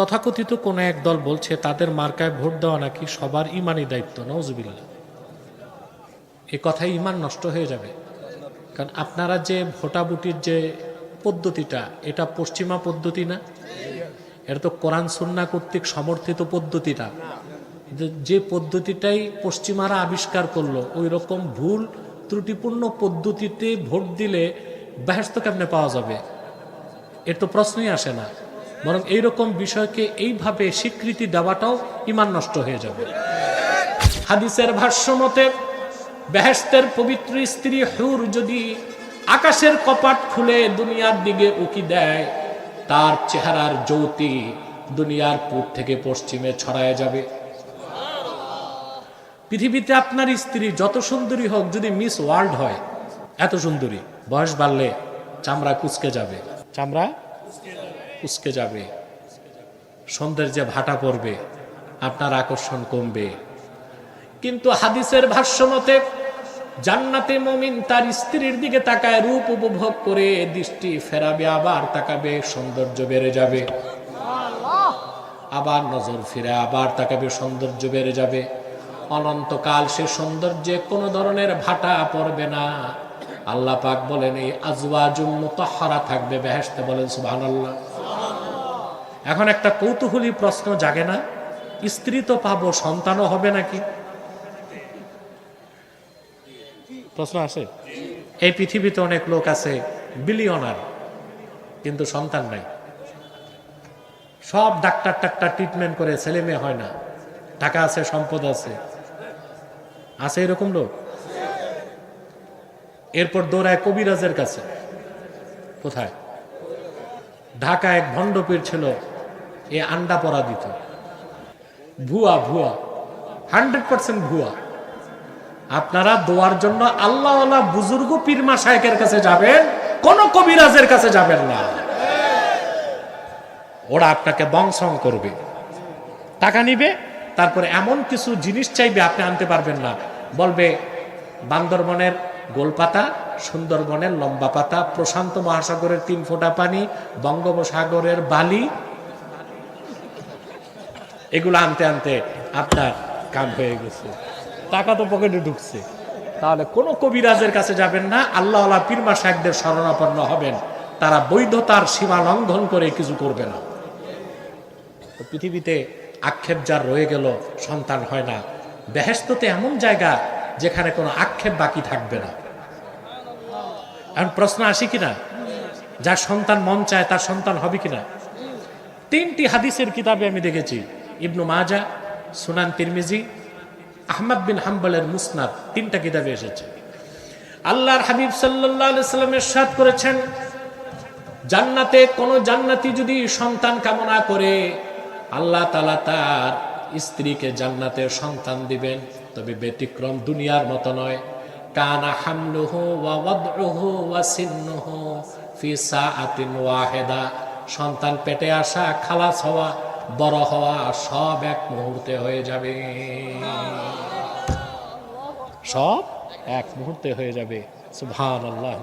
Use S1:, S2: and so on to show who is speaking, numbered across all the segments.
S1: তথাকথিত কোন এক দল বলছে, তাদের মার্কায় ভোট দেওয়া নাকি সবার ইমানই দায়িত্ব? নজবিল্লা এ কথায় ইমান নষ্ট হয়ে যাবে। কারণ আপনারা যে ভোটাভুটির যে পদ্ধতিটা, এটা পশ্চিমা পদ্ধতি না? এটা তো কোরআন সুন্না কর্তৃক সমর্থিত পদ্ধতিটা যে- পদ্ধতিটাই পশ্চিমারা আবিষ্কার করল, ওই রকম ভুল, ত্রুটিপূর্ণ পদ্ধতিতে ভোট দিলে ব্যস্ত কেমনে পাওয়া যাবে? এর তো প্রশ্নই আসে না। বরং এইরকম বিষয়কে এইভাবে স্বীকৃতি দেওয়াটাও ইমান নষ্ট হয়ে যাবে। হাদিসের ভাষ্য মতে বেহেস্তের পবিত্র স্ত্রী হুর যদি আকাশের কপাট খুলে দুনিয়ার দিকে উকি দেয়, তার চেহারার জ্যোতি দুনিয়ার পূব থেকে পশ্চিমে ছড়ায় যাবে। পৃথিবীতে আপনার স্ত্রী যত সুন্দরী হোক, যদি মিস ওয়ার্ল্ড হয়, এত সুন্দরী। বয়স বাড়লে চামড়া কুচকে যাবে। চামড়া? কুচকে যাবে। সৌন্দর্যে ভাটা পড়বে, আপনার আকর্ষণ কমবে। কিন্তু হাদিসের ভাষ্য মতে, জান্নাতে মমিন তার স্ত্রীর দিকে তাকায়, রূপ উপভোগ করে দৃষ্টি ফেরাবে, আবার তাকাবে, সৌন্দর্য বেড়ে যাবে। আবার নজর ফিরে, আবার তাকাবে, সৌন্দর্য বেড়ে যাবে। অনন্তকাল সে সৌন্দর্যে কোনো ধরনের ভাটা পড়বে না। আল্লাহ পাক বলেন, এই আজওয়াজুম মুতাহহারা থাকবে, বেহেশতে বলেন, সুবহানাল্লাহ। এখন একটা কৌতূহলী প্রশ্ন জাগে না, স্ত্রী তো পাবো, সন্তানও হবে নাকি? প্রশ্ন আছে এই পৃথিবীতে অনেক লোক আছে, বিলিয়নার, কিন্তু সন্তান নাই। সব ডাক্তার টাক্তার ট্রিটমেন্ট করে ছেলে মেয়ে হয় না। টাকা আছে, সম্পদ আছে। আছে এরকম লোক? এরপর দৌড়ায় কবিরাজের কাছে। কোথায়? ঢাকা এক ভণ্ডপীর ছিল এ আন্ডা পরা দিত ভুয়া ভুয়া। হান্ড্রেড পার্সেন্ট ভুয়া। আপনারা দোয়ার জন্য আল্লাহ বুজুর্গ পীর মাসায়কের কাছে যাবেন, কোন কবিরাজের কাছে যাবেন না। ওরা আপনাকে বংশং করবে। টাকা নিবে, তারপরে এমন কিছু জিনিস চাইবে আপনি আনতে পারবেন না। বলবে, বান্দরবনের গোলপাতা, সুন্দরবনের লম্বা পাতা, প্রশান্ত মহাসাগরের তিন ফোঁটা পানি, বঙ্গোপসাগরের বালি এগুলো আনতে আনতে আপনার কাম হয়ে গেছে। টাকা তো পকেটে ঢুকছে। তাহলে কোনো কবিরাজের কাছে যাবেন না আল্লাহ আল্লাহ পীরমা শাকদের শরণাপন্ন হবেন। তারা বৈধতার সীমা লঙ্ঘন করে কিছু করবে না। পৃথিবীতে আক্ষেপ যার রয়ে গেল, সন্তান হয় না। বেহেস্ততে এমন জায়গা যেখানে কোনো আক্ষেপ বাকি থাকবে না। এখন প্রশ্ন আসি কিনা? যার সন্তান মন চায় তার সন্তান হবে কিনা? তিনটি হাদিসের কিতাবে আমি দেখেছি। ইবনু মাজা, সুনান তিরমিজি, আহমদ বিন হাম্বলের মুসনাদ, তিনটা কিতাবে এসেছে। আল্লাহর হাবিব সাল্লাহ সাল্লামের সাথ করেছেন, জান্নাতে কোন জান্নাতি যদি সন্তান কামনা করে, আল্লাহ তালা তার স্ত্রীকে জান্নাতের সন্তান দিবেন, তবে ব্যতিক্রম দুনিয়ার মতো নয়। কানা হামলুহু ওয়া ওয়াদউহু ওয়া সিন্নুহু ফি সাআতিন ওয়াহিদা, সন্তান পেটে আসা, খালাস হওয়া বড় হওয়া সব এক মুহূর্তে হয়ে যাবে। সব এক মুহূর্তে হয়ে যাবে। সুবহান আল্লাহ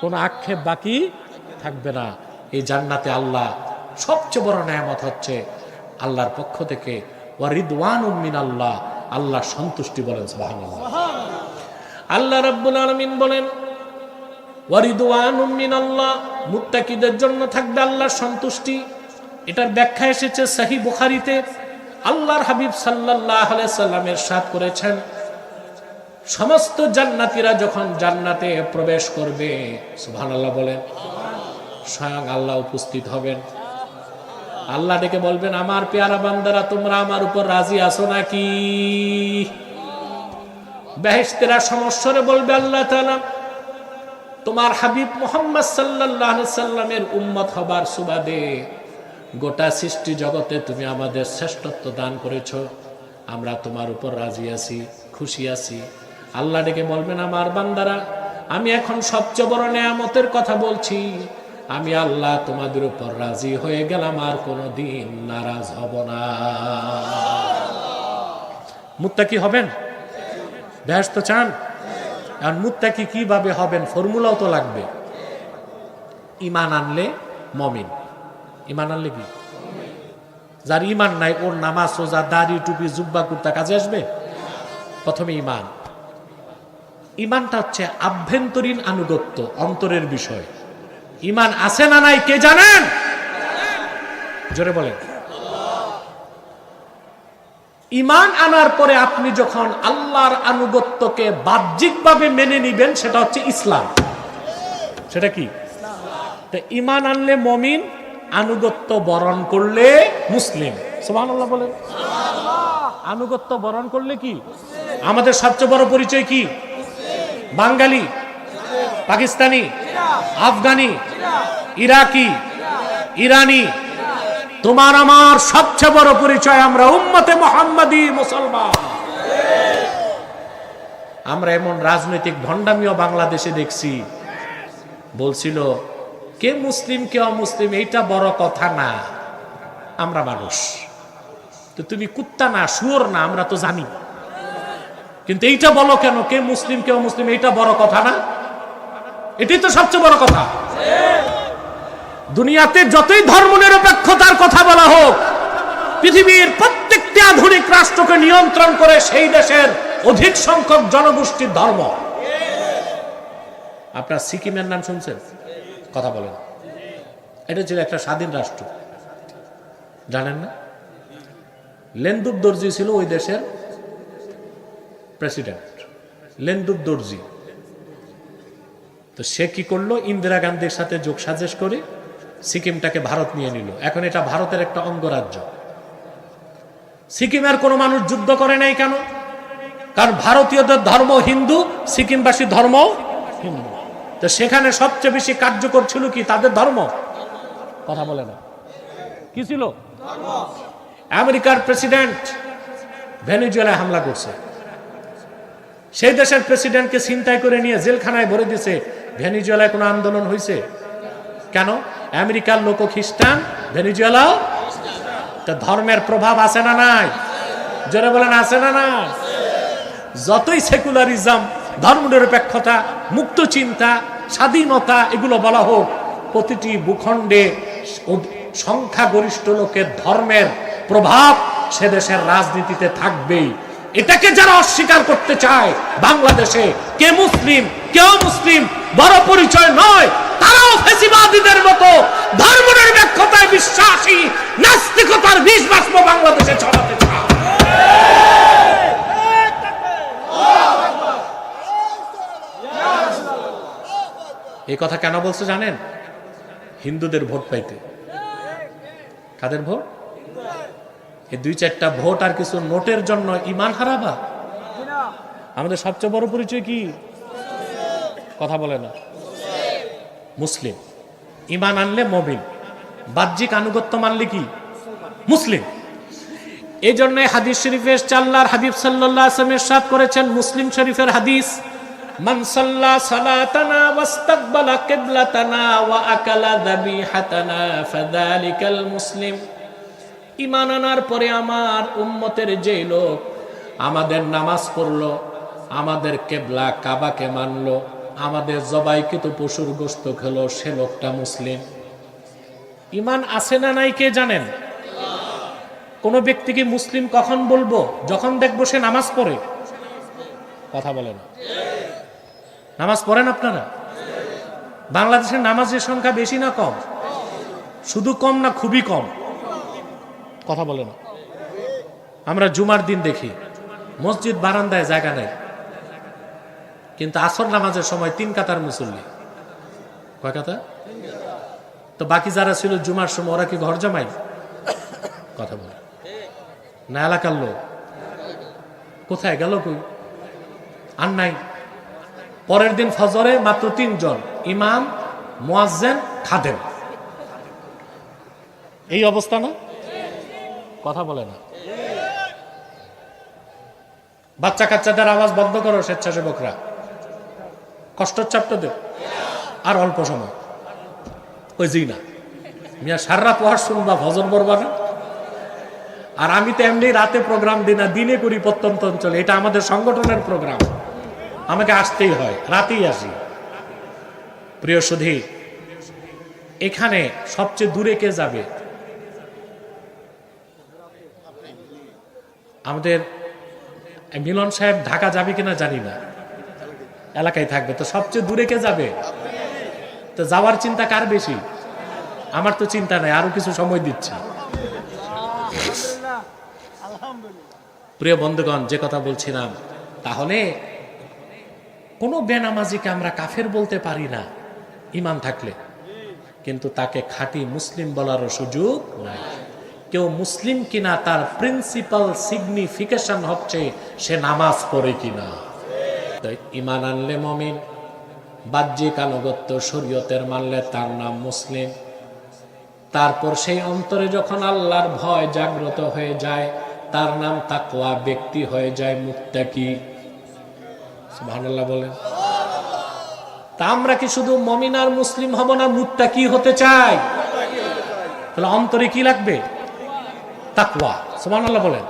S1: কোন আক্ষেপ বাকি থাকবে না। এই জান্নাতে আল্লাহ সবচেয়ে বড় নেয়ামত হচ্ছে আল্লাহর পক্ষ থেকে ওয়ারিদওয়ান উম্মিন আল্লাহ আল্লাহ সন্তুষ্টি বলেন আল্লাহ রাব্বুল আলামিন বলেন ওয়ারিদওয়ান উম্মিন আল্লাহ মুত্তাকিদের জন্য থাকবে আল্লাহর সন্তুষ্টি। এটার ব্যাখ্যা এসেছে সহি বুখারিতে। আল্লাহর হাবিব আলাইহি সাল্লামের সাথ করেছেন, সমস্ত জান্নাতীরা যখন জান্নাতে প্রবেশ করবে, সুবহানাল্লাহ বলেন, স্বয়ং আল্লাহ উপস্থিত হবেন। আল্লাহ ডেকে বলবেন, আমার পেয়ারা বান্দারা, তোমরা আমার উপর রাজি আছো নাকি? বেহেস্তেরা সমস্যরে বলবে, আল্লাহ তাআলা, তোমার হাবিব মোহাম্মদ সাল্লাহ সাল্লামের উম্মত হবার সুবাদে গোটা সৃষ্টি জগতে তুমি আমাদের শ্রেষ্ঠত্ব দান করেছ। আমরা তোমার উপর রাজি আছি, খুশি আছি। আল্লাহ ডেকে বলবেন, আমার বান্দারা, আমি এখন সবচেয়ে বড় নেয়ামতের কথা বলছি। আমি আল্লাহ তোমাদের উপর রাজি হয়ে গেলাম, আর কোনো দিন নারাজ হব না। মুত্তাকি হবেন? ব্যস্ত চান? আর মুত্তাকি কীভাবে হবেন? ফর্মুলাও তো লাগবে। ইমান আনলে মমিন। ইমান আনলে কি? যার ইমান নাই, ওর নামাজ সোজা দাড়ি, টুপি, জুব্বা, কুর্তা কাজে আসবে? প্রথমে ইমান। ইমানটা হচ্ছে আভ্যন্তরীণ আনুগত্য, অন্তরের বিষয়। ইমান আছে না নাই, কে জানেন? জোরে বলেন। ইমান আনার পরে আপনি যখন আল্লাহর আনুগত্যকে বাহ্যিকভাবে মেনে নিবেন, সেটা হচ্ছে ইসলাম। সেটা কি? ইমান আনলে মমিন আনুগত্য বরণ করলে মুসলিম। সুবহানাল্লাহ বলেন। আনুগত্য বরণ করলে কি? আমাদের সবচেয়ে বড় পরিচয় কি? বাঙালি। পাকিস্তানি। আফগানি। ইরাকি। ইরানি। তোমার আমার সবচেয়ে বড় পরিচয় আমরা উম্মতে মোহাম্মদী মুসলমান। আমরা এমন রাজনৈতিক ভণ্ডামিও বাংলাদেশে দেখছি। বলছিল কে মুসলিম, কে অমুসলিম, এইটা বড় কথা না। আমরা মানুষ। তো তুমি কুত্তা না, শুয়োর না, আমরা তো জানি। কিন্তু এইটা বলো কেন, কে মুসলিম, কে অমুসলিম, এইটা বড় কথা না? এটাই তো সবচেয়ে বড় কথা। দুনিয়াতে যতই ধর্ম নিরপেক্ষতার কথা বলা হোক, পৃথিবীর প্রত্যেকটি আধুনিক রাষ্ট্রকে নিয়ন্ত্রণ করে সেই দেশের অধিক সংখ্যক জনগোষ্ঠীর ধর্ম। আপনার সিকিমের নাম শুনছেন? কথা বলেন। এটা ছিল একটা স্বাধীন রাষ্ট্র। জানেন না? লেন্দুব দর্জি ছিল ওই দেশের প্রেসিডেন্ট লেন্দুব দর্জি। তো সে কি করল? ইন্দিরা গান্ধীর সাথে যোগ সাজেশ করে সিকিমটাকে ভারত নিয়ে নিল। এখন এটা ভারতের একটা অঙ্গরাজ্য। সিকিমের কোনো মানুষ যুদ্ধ করে নাই কেন? কারণ ভারতীয়দের ধর্ম হিন্দু সিকিমবাসী ধর্ম হিন্দু। তো সেখানে সবচেয়ে বেশি কার্যকর ছিল কি? তাদের ধর্ম? কথা বলে না। কি ছিল? আমেরিকার প্রেসিডেন্ট ভেনেজুয়েলায় হামলা করছে। সেই দেশের প্রেসিডেন্টকে ছিনতাই করে নিয়ে জেলখানায় ভরে দিছে ভেনিজুয়েলায় কোনো আন্দোলন হয়েছে কেন? আমেরিকার লোক খ্রিস্টান? ভেনিজুয়েলাও? তা ধর্মের প্রভাব আছে না নাই? জোরে বলেন, আছে না না যতই সেকুলারিজম ধর্মনিরপেক্ষতা মুক্ত চিন্তা, স্বাধীনতা, এগুলো বলা হোক, প্রতিটি ভূখণ্ডে সংখ্যাগরিষ্ঠ লোকের ধর্মের প্রভাব সে দেশের রাজনীতিতে থাকবেই। এটাকে যারা অস্বীকার করতে চায় বাংলাদেশে, কে মুসলিম কেউ মুসলিম বড় পরিচয় নয়, তারাও ফেসিবাদীদের মতো ধর্মনিরপেক্ষতায় বিশ্বাসী, নাস্তিকতার বিষ বাষ্প বাংলাদেশে ছড়াতে চায়। এই কথা কেন বলছে জানেন? হিন্দুদের ভোট পাইতে। কাদের ভোট? এই দুই চারটা ভোট আর কিছু নোটের জন্য ইমান হারাবা? আমাদের সবচেয়ে বড় পরিচয় কি? কথা বলে না। মুসলিম। ইমান আনলে মবিন বাহ্যিক আনুগত্য মানলে কি? মুসলিম। এই জন্য হাদিস শরীফের চাল্লার হাবিব সাল্লাহ আসলামের সাথ করেছেন মুসলিম শরীফের হাদিস। মান সাল্লা সালাতানা ওয়াস্তাকবালা কিবলাতানা ওয়া আকালা দাবিহাতানা ফাযালিকাল মুসলিম। ইমান আনার পরে আমার উম্মতের যে লোক আমাদের নামাজ পড়ল, আমাদের কেবলা কাবাকে মানলো, আমাদের জবাইকৃত পশুর গোস্ত খেলো, সে লোকটা মুসলিম। ইমান আছে না নাই কে জানেন? কোন ব্যক্তিকে মুসলিম কখন বলব? যখন দেখব সে নামাজ পড়ে। কথা বলে না। নামাজ পড়েন আপনারা? বাংলাদেশের নামাজের সংখ্যা বেশি না কম? শুধু কম না খুবই কম? কথা বলে না। আমরা জুমার দিন দেখি, মসজিদ বারান্দায় জায়গা নেই। কিন্তু আসর নামাজের সময় তিন কাতার মুসল্লি। কয় কাতা তো বাকি যারা ছিল জুমার সময়, ওরা কি ঘর জমাই? কথা বলে। না, এলাকার লোক। কোথায়? গেল কই? আর নাই। পরের দিন ফজরে মাত্র তিনজন, ইমাম, মোয়াজ্জেন, খাদেম। এই অবস্থা না? কথা বলে না। বাচ্চা কাচ্চাদের আওয়াজ বন্ধ করো, স্বেচ্ছাসেবকরা। কষ্টচাপটা দেব আর অল্প সময়। ওই জি না মিয়া সাররা পোহার শুনবা ভজন করবা না? আর আমি তো এমনি রাতে প্রোগ্রাম দিই না, দিনে করি প্রত্যন্ত অঞ্চলে। এটা আমাদের সংগঠনের প্রোগ্রাম আমাকে আসতেই হয় রাতেই আসি। প্রিয় সুধী এখানে সবচেয়ে দূরে কে যাবে? আমাদের মিলন সাহেব ঢাকা যাবে কিনা জানি না। এলাকায় থাকবে। তো সবচেয়ে দূরে কে যাবে? তো যাওয়ার চিন্তা কার বেশি? আমার তো চিন্তা নাই আরও কিছু সময় দিচ্ছি। প্রিয় বন্ধুগণ যে কথা বলছিলাম তাহলে কোনো বেনামাজিকে আমরা কাফের বলতে পারি না। ইমান থাকলে। কিন্তু তাকে খাঁটি মুসলিম বলারও সুযোগ নাই। কেউ মুসলিম কিনা তার প্রিন্সিপাল সিগনিফিকেশন হচ্ছে সে নামাজ পড়ে কিনা। ইমান আনলে মমিন, বাহ্যিক আনুগত্য শরীয়তের মানলে তার নাম মুসলিম। তারপর সেই অন্তরে যখন আল্লাহর ভয় জাগ্রত হয়ে যায়, তার নাম তাকওয়া ব্যক্তি হয়ে যায় মুত্তাকি। সুবহানাল্লাহ বলেন তা আমরা কি শুধু মমিন আর মুসলিম হব না মুত্তাকি হতে চাই তাহলে অন্তরে কি লাগবে তাকওয়া সুবহানাল্লাহ বলেন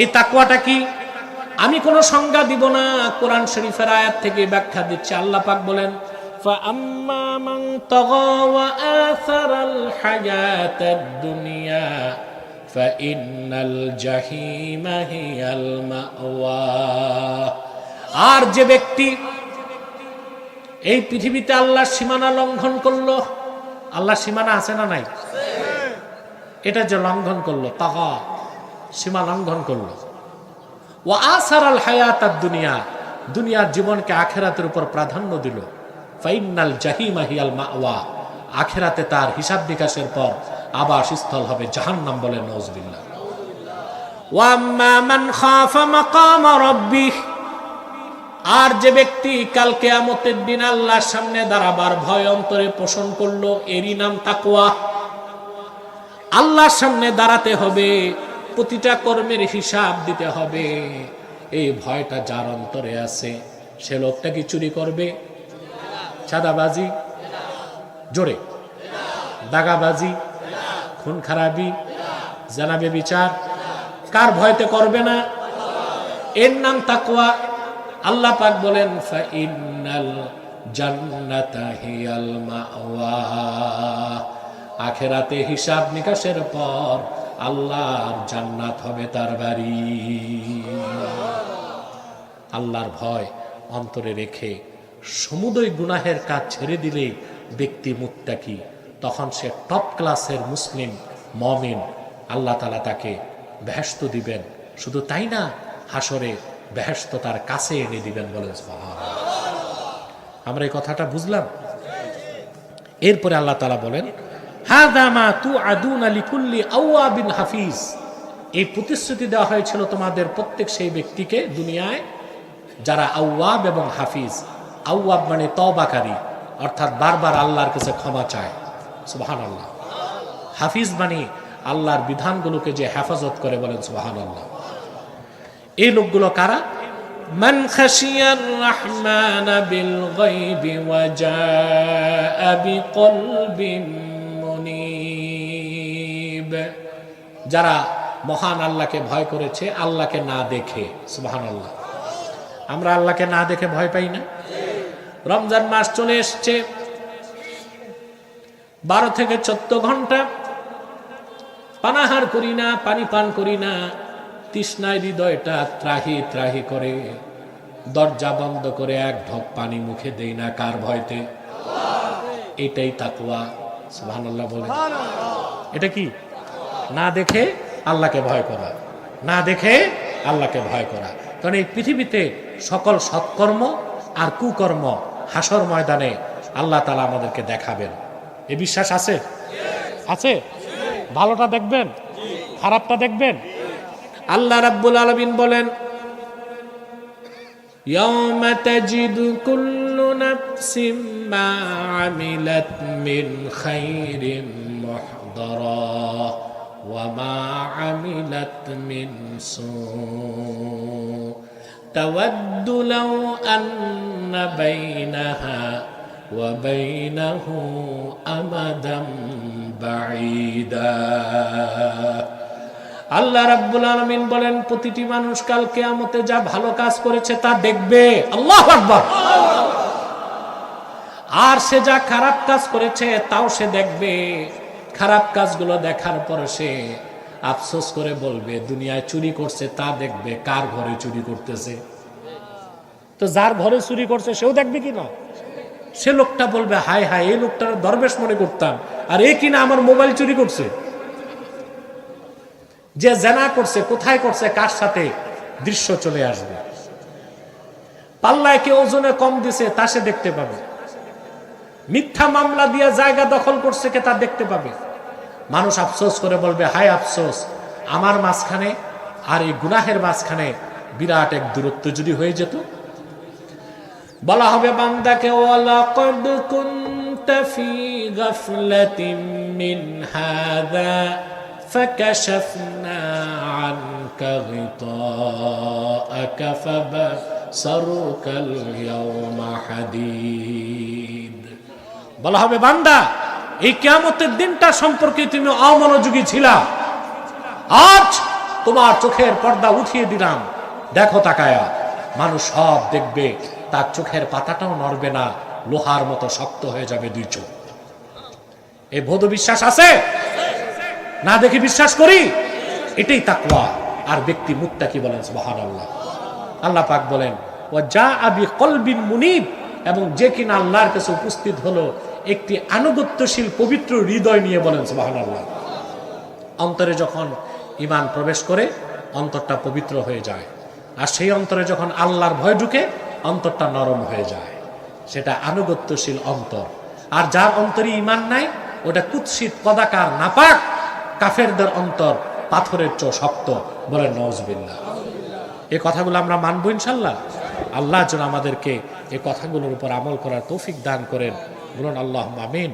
S1: এই তাকওয়াটা কি আমি কোন সংজ্ঞা দিব না কোরআন শরীফের আয়াত থেকে ব্যাখ্যা দিচ্ছে আল্লাহ পাক বলেন فأما من طغى وآثر الحياة الدنيا فإن الجحيم هي المأوى আর যে ব্যক্তি এই পৃথিবীতে আল্লাহর সীমানা লঙ্ঘন করল, আল্লাহর সীমানা আছে না নাই? এটা যে লঙ্ঘন করল তাহা সীমা লঙ্ঘন করল। ও আসার আল হায়াত দুনিয়া, দুনিয়ার জীবনকে আখেরাতের উপর প্রাধান্য দিল। ফাইনাল জাহিমা হিয়াল মাওয়া, আখেরাতে তার হিসাব বিকাশের পর আবাসস্থল হবে জাহান্নাম বলে নজবিল্লা ওয়াম্মা মান খাফা মাকাম রাব্বিহ আর যে ব্যক্তি কাল কেয়ামতের দিন আল্লাহর সামনে দাঁড়াবার ভয় অন্তরে পোষণ করল, এরই নাম তাকুয়া আল্লাহর সামনে দাঁড়াতে হবে, প্রতিটা কর্মের হিসাব দিতে হবে। এই ভয়টা যার অন্তরে আছে, সে লোকটা কি চুরি করবে? চাঁদাবাজি? জোরে। দাগাবাজি? খুন খারাপি? জানাবে বিচার? কার ভয়তে করবে না? এর নাম তাকওয়া। আল্লাহ পাক বলেন হিয়াল মাওয়া। আখেরাতে হিসাব নিকাশের পর আল্লাহর জান্নাত হবে তার বাড়ি। আল্লাহর ভয় অন্তরে রেখে সমুদয় গুনাহের কাজ ছেড়ে দিলেই ব্যক্তি মুত্তাকি। তখন সে টপ ক্লাসের মুসলিম, মমিন, আল্লাহ তালা তাকে বেহেস্ত দিবেন। শুধু তাই না হাসরে বেহেস্ত তার কাছে এনে দিবেন বলেন আমরা এই কথাটা বুঝলাম। এরপরে আল্লাহ তালা বলেন হাদামা তু আদুন আলী কুল্লি হাফিজ। এই প্রতিশ্রুতি দেওয়া হয়েছিল তোমাদের প্রত্যেক সেই ব্যক্তিকে দুনিয়ায় যারা আউয়াব এবং হাফিজ। আউয়াব মানে তবাকারী অর্থাৎ বারবার আল্লাহর কাছে ক্ষমা চায়। সুবাহান আল্লাহ হাফিজ মানে আল্লাহর বিধানগুলোকে যে হেফাজত করে বলেন সুবাহান আল্লাহ এই লোকগুলো কারা من خشي الرحمن بالغيب وجاء بقلب منيب যারা মহান আল্লাহকে ভয় করেছে আল্লাহকে না দেখে সুবহান আল্লাহ আমরা আল্লাহকে না দেখে ভয় পাই না রমজান মাস চলে এসছে বারো থেকে চোদ্দ ঘন্টা পানাহার করি না পানি পান করি না তৃষ্ণায় হৃদয়টা ত্রাহি ত্রাহি করে। দরজা বন্ধ করে এক ঢোক পানি মুখে দেই না কার ভয়তে। এটাই তাকুয়া সুবহানাল্লাহ বলে এটা কি? না দেখে আল্লাহকে ভয় করা। না দেখে আল্লাহকে ভয় করা। কারণ এই পৃথিবীতে সকল সৎকর্ম আর কুকর্ম হাসর ময়দানে আল্লাহ তালা আমাদেরকে দেখাবেন। এ বিশ্বাস আছে? আছে? ভালোটা দেখবেন? খারাপটা দেখবেন? আল্লাহ রাব্বুল আলামিন বলেন يوم تجد كل نفس ما عملت من خير محضرا وما عملت من سوء تود لو أن بينها وبينه أمدا بعيدا আল্লাহ রাব্বুল আলামিন বলেন, প্রতিটি মানুষ কাল কিয়ামতে যা ভালো কাজ করেছে তা দেখবে। আল্লাহু আকবার। আর সে যা খারাপ কাজ করেছে তাও সে দেখবে। খারাপ কাজগুলো দেখার পর সে আফসোস করে বলবে, দুনিয়ায় চুরি করছে তা দেখবে, কার ঘরে চুরি করতেছে? তো যার ঘরে চুরি করছে সেও দেখবে কি না? সে লোকটা বলবে, হায় হায়, এই লোকটার দরবেশ মনে করতাম। আর এ কিনা আমার মোবাইল চুরি করছে? যে জেনা করছে, কোথায় করছে, কার সাথে দৃশ্য চলে আসবে। পাল্লায় কে ওজনে কম দিছে, তা সে দেখতে পাবে। মিথ্যা মামলা দিয়ে জায়গা দখল করছে কে, তা দেখতে পাবে। মানুষ আফসোস করে বলবে হাই আফসোস, আমার মাঝখানে আর এই গুনাহের মাঝখানে বিরাট এক দূরত্ব যদি হয়ে যেত। বলা হবে, বান্দাকে, ওয়ালাকাদ কুনতা ফি গাফলাতিন মিন হাযা فكشفنا عنك غطاءك فبصرك اليوم حديد বলা হবে বান্দা এই কিয়ামতের দিনটা সম্পর্কে তুমি অমনোযোগী ছিলা আজ তোমার চোখের পর্দা উঠিয়ে দিলাম দেখো তাকায়া মানুষ সব দেখবে তার চোখের পাতাটাও নড়বে না লোহার মতো শক্ত হয়ে যাবে দুই চোখ এই বোধ বিশ্বাস আছে না দেখে বিশ্বাস করি? এটাই তাকওয়া। আর ব্যক্তি মুক্তা কি বলেন মহান আল্লাহ আল্লাহ পাক বলেন ও যা আবি কলবিন মুনিব। এবং যে কিনা আল্লাহর কাছে উপস্থিত হলো, একটি আনুগত্যশীল, পবিত্র হৃদয় নিয়ে বলেন মহান আল্লাহ অন্তরে যখন ইমান প্রবেশ করে, অন্তরটা পবিত্র হয়ে যায়। আর সেই অন্তরে যখন আল্লাহর ভয় ঢুকে, অন্তরটা নরম হয়ে যায়। সেটা আনুগত্যশীল অন্তর। আর যার অন্তরে ইমান নাই, ওটা কুৎসিত কদাকার নাপাক কাফেরদের অন্তর পাথরের চো শক্ত বলে নজবিল্লা এ কথাগুলো আমরা মানবো ইনশাল্লাহ। আল্লাহ যেন আমাদেরকে এ কথাগুলোর উপর আমল করার তৌফিক দান করেন। বলুন আল্লাহ আমিন।